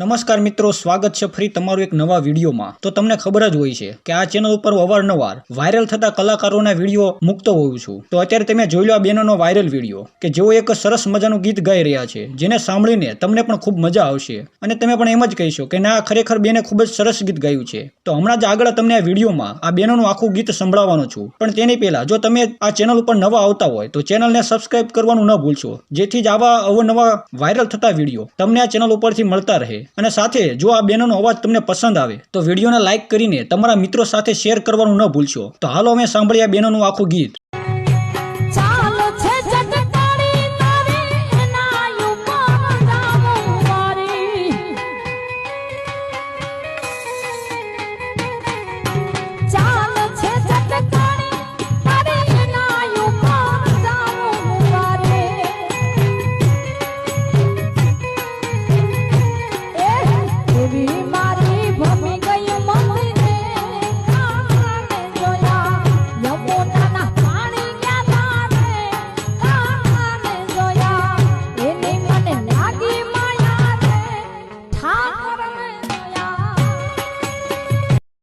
નમસ્કાર મિત્રો, સ્વાગત છે ફરી તમારું એક નવા વિડીયોમાં. તો તમને ખબર જ હોય છે કે આ ચેનલ ઉપર અવારનવાર વાયરલ થતા કલાકારોના વીડિયો મૂકતો હોઉં છું. તો અત્યારે તમે જોઈ લો આ બેનોનો વાયરલ વીડિયો, કે જેઓ એક સરસ મજાનું ગીત ગાઈ રહ્યા છે, જેને સાંભળીને તમને પણ ખૂબ મજા આવશે. અને તમે પણ એમ જ કહીશો કે ના ખરેખર બેને ખૂબ જ સરસ ગીત ગાયું છે. તો હમણાં જ આગળ તમને આ વિડીયોમાં આ બેનોનું આખું ગીત સંભળાવવાનો છું. પણ તેની પહેલા, જો તમે આ ચેનલ ઉપર નવા આવતા હોય, તો ચેનલને સબસ્ક્રાઇબ કરવાનું ન ભૂલશો. જેથી જ આવા અવનવા વાયરલ થતા વીડિયો તમને આ ચેનલ ઉપરથી મળતા રહે. અને સાથે જો આ બેનોનો અવાજ તમને પસંદ આવે, તો વિડીયોને લાઇક કરીને તમારા મિત્રો સાથે શેર કરવાનું ન ભૂલશો. તો હાલો અમે સાંભળીએ બેનોનું આખું ગીત.